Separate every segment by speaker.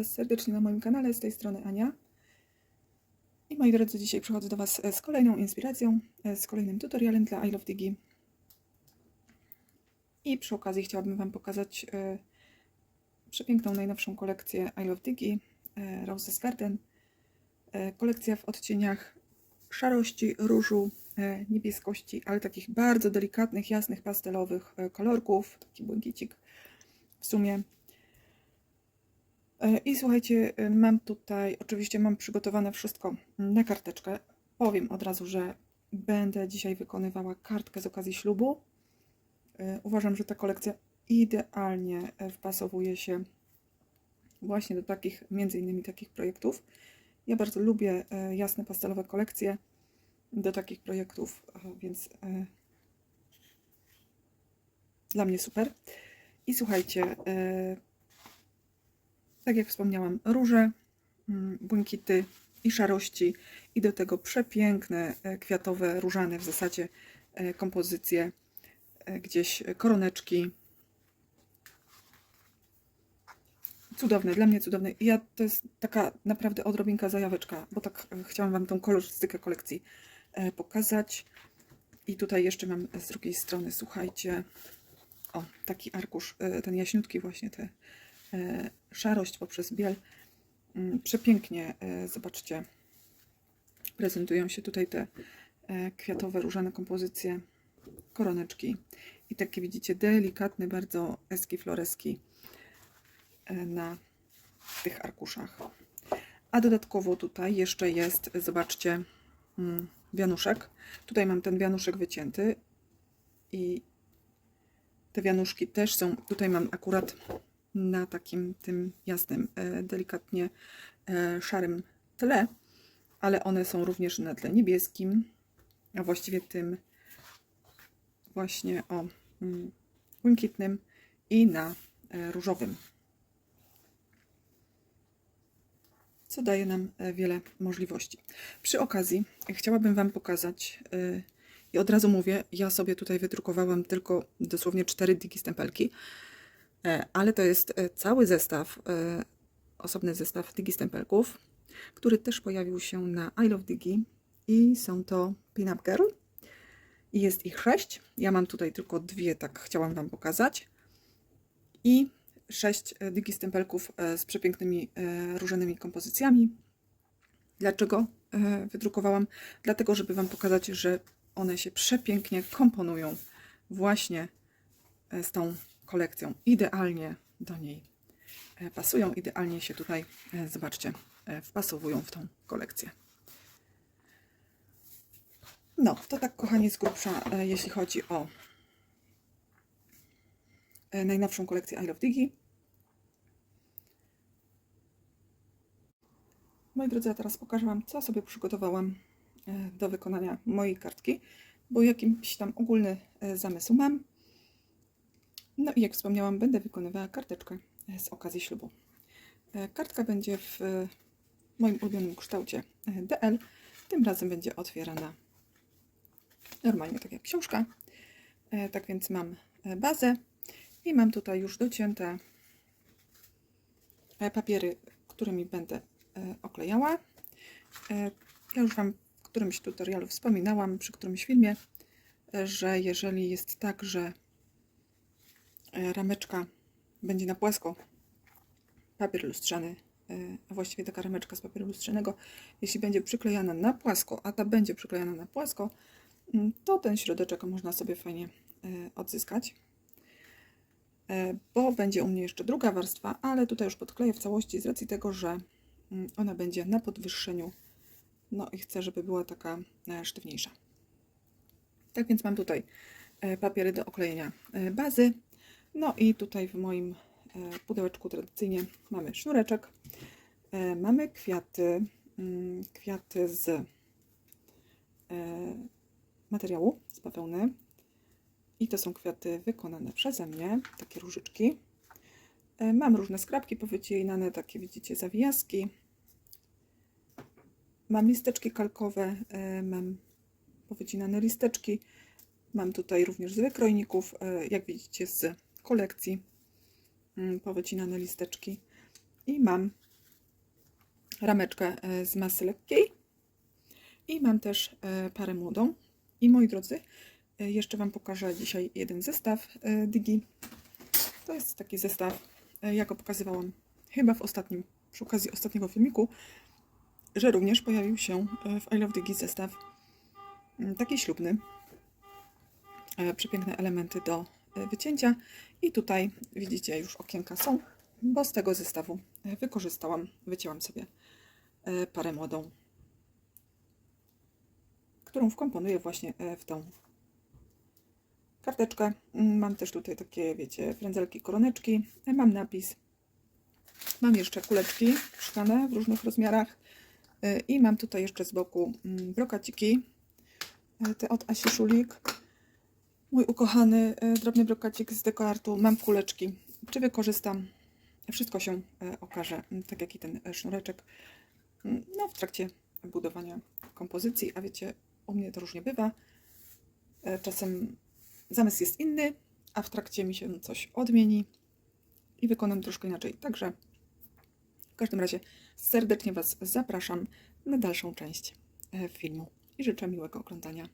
Speaker 1: Was serdecznie na moim kanale, z tej strony Ania. I moi drodzy, dzisiaj przychodzę do Was e, z kolejną inspiracją, e, z kolejnym tutorialem dla I Love Digi. I przy okazji chciałabym Wam pokazać e, przepiękną, najnowszą kolekcję I Love Digi, Roses Garden. Kolekcja w odcieniach szarości, różu, niebieskości, ale takich bardzo delikatnych, jasnych, pastelowych kolorków, taki błękicik w sumie. E, I słuchajcie, e, mam tutaj, oczywiście mam przygotowane wszystko na karteczkę. Powiem od razu, że będę dzisiaj wykonywała kartkę z okazji ślubu. E, Uważam, że ta kolekcja idealnie wpasowuje się właśnie do takich, między innymi takich projektów. Ja bardzo lubię jasne pastelowe kolekcje do takich projektów, więc dla mnie super. I słuchajcie, tak jak wspomniałam, róże, mm, błękity i szarości i do tego przepiękne e, kwiatowe, różane w zasadzie e, kompozycje, e, gdzieś koroneczki. Cudowne, dla mnie cudowne. Ja to jest taka naprawdę odrobinka zajaweczka, bo tak chciałam Wam tą kolorystykę kolekcji pokazać. I tutaj jeszcze mam z drugiej strony, słuchajcie, o, taki arkusz, ten jaśniutki właśnie, te szarość poprzez biel. Mm, Przepięknie, e, zobaczcie, prezentują się tutaj te e, kwiatowe, różane kompozycje, koroneczki i takie widzicie delikatne bardzo eski floreski e, na tych arkuszach. A dodatkowo tutaj jeszcze jest, zobaczcie, mm, wianuszek. Tutaj mam ten wianuszek wycięty i te wianuszki też są, tutaj mam akurat na takim tym jasnym, e, delikatnie e, szarym tle, ale one są również na tle niebieskim, a właściwie tym właśnie o mm, błękitnym i na e, różowym. Co daje nam wiele możliwości. Przy okazji chciałabym Wam pokazać i od razu mówię, ja sobie tutaj wydrukowałam tylko dosłownie cztery digi stempelki, ale to jest e, cały zestaw, e, osobny zestaw digi stempelków, który też pojawił się na I Love Digi i są to Pin Up Girl i jest ich sześć. Ja mam tutaj tylko dwie, tak chciałam Wam pokazać. I sześć e, digi stempelków e, z przepięknymi e, różanymi kompozycjami. Dlaczego e, wydrukowałam? Dlatego, żeby Wam pokazać, że one się przepięknie komponują właśnie e, z tą kolekcją. Idealnie do niej e, pasują, idealnie się tutaj, e, zobaczcie, e, wpasowują w tą kolekcję. No, to tak, kochani, z grubsza, jeśli chodzi o najnowszą kolekcję I Love Digi. Moi drodzy, ja teraz pokażę Wam, co sobie przygotowałam do wykonania mojej kartki, bo jakiś tam ogólny zamysł mam. No i jak wspomniałam, będę wykonywała karteczkę e, z okazji ślubu. E, Kartka będzie w e, moim ulubionym kształcie DL. Tym razem będzie otwierana normalnie, tak jak książka. Tak więc mam bazę i mam tutaj już docięte papiery, którymi będę oklejała. Ja już Wam w którymś tutorialu wspominałam, przy którymś filmie, że jeżeli jest tak, że rameczka będzie na płasko, papier lustrzany, e, a właściwie taka rameczka z papieru lustrzanego, jeśli będzie przyklejana na płasko, a ta będzie przyklejana na płasko, mm, to ten środeczek można sobie fajnie e, odzyskać. E, Bo będzie u mnie jeszcze druga warstwa, ale tutaj już podkleję w całości z racji tego, że mm, ona będzie na podwyższeniu. No i chcę, żeby była taka e, sztywniejsza. Tak więc mam tutaj e, papiery do oklejenia e, bazy. No i tutaj w moim e, pudełeczku tradycyjnie mamy sznureczek. E, Mamy kwiaty, mm, kwiaty z e, materiału, z bawełny. I to są kwiaty wykonane przeze mnie, takie różyczki. Mam różne skrapki powycinane, takie widzicie zawijaski. Mam listeczki kalkowe, mam powycinane listeczki. Mam tutaj również z wykrojników, jak widzicie z kolekcji mm, powycinane listeczki. I mam rameczkę e, z masy lekkiej i mam też e, parę młodą. I moi drodzy, e, jeszcze Wam pokażę dzisiaj jeden zestaw Digi. To jest taki zestaw, ja go pokazywałam chyba w ostatnim, przy okazji ostatniego filmiku, że również pojawił się w I Love Digi zestaw mm, taki ślubny. Przepiękne elementy do wycięcia. I tutaj widzicie już okienka są, bo z tego zestawu e, wykorzystałam, wycięłam sobie e, parę młodą, którą wkomponuję właśnie e, w tą karteczkę. Mm, Mam też tutaj takie, wiecie, frędzelki, koroneczki. E, Mam napis. Mam jeszcze kuleczki szklane w różnych rozmiarach. E, I mam tutaj jeszcze z boku mm, brokaciki. E, Te od Asi Szulik. Mój ukochany e, drobny brokacik z dekoartu. Mam kuleczki. Czy wykorzystam? Wszystko się e, okaże, m, tak jak i ten e, sznureczek. Mm, No, w trakcie budowania kompozycji, a wiecie, u mnie to różnie bywa. Czasem zamysł jest inny, a w trakcie mi się coś odmieni i wykonam troszkę inaczej. Także w każdym razie serdecznie Was zapraszam na dalszą część filmu i życzę miłego oglądania.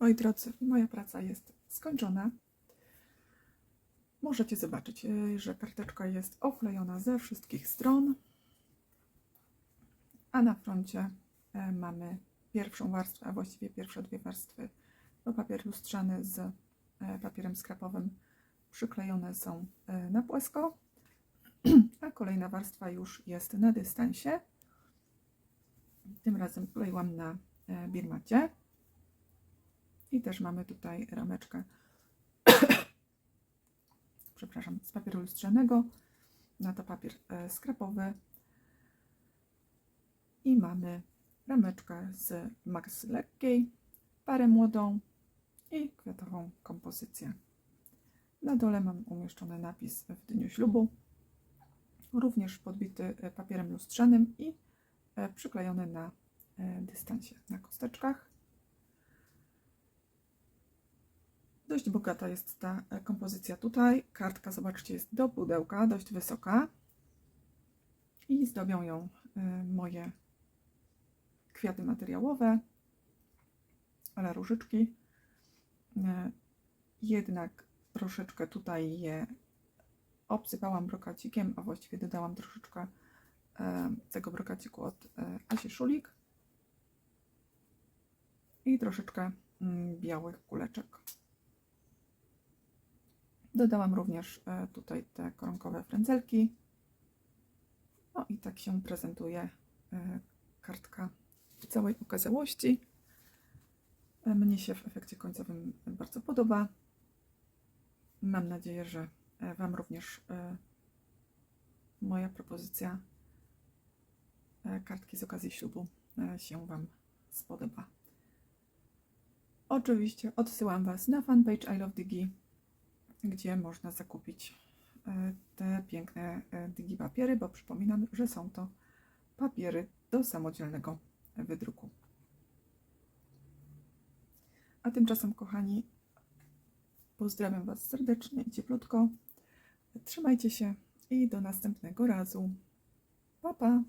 Speaker 1: Moi drodzy, moja praca jest skończona. Możecie zobaczyć, e, że karteczka jest oklejona ze wszystkich stron. A na froncie e, mamy pierwszą warstwę, a właściwie pierwsze dwie warstwy. To papier lustrzany z e, papierem skrapowym przyklejone są na płasko, a kolejna warstwa już jest na dystansie. Tym razem kleiłam na birmacie. I też mamy tutaj rameczkę, przepraszam, z papieru lustrzanego. Na to papier e, skrapowy. I mamy rameczkę z Max Lekkiej, parę młodą i kwiatową kompozycję. Na dole mam umieszczony napis w dniu ślubu, również podbity e, papierem lustrzanym i e, przyklejony na dystansie, na kosteczkach. Dość bogata jest ta e, kompozycja tutaj. Kartka, zobaczcie, jest do pudełka, dość wysoka. I zdobią ją e, moje kwiaty materiałowe, ale różyczki. E, Jednak troszeczkę tutaj je obsypałam brokacikiem, a właściwie dodałam troszeczkę tego brokaciku od Asi Szulik i troszeczkę mm, białych kuleczek. Dodałam również e, tutaj te koronkowe frędzelki. No i tak się prezentuje e, kartka w całej okazałości. E, Mnie się w efekcie końcowym bardzo podoba. Mam nadzieję, że Wam również moja propozycja kartki z okazji ślubu się Wam spodoba. Oczywiście odsyłam Was na fanpage I Love Digi, gdzie można zakupić e, te piękne e, digi papiery, bo przypominam, że są to papiery do samodzielnego wydruku. A tymczasem, kochani, pozdrawiam Was serdecznie i cieplutko. Trzymajcie się i do następnego razu. Pa, pa!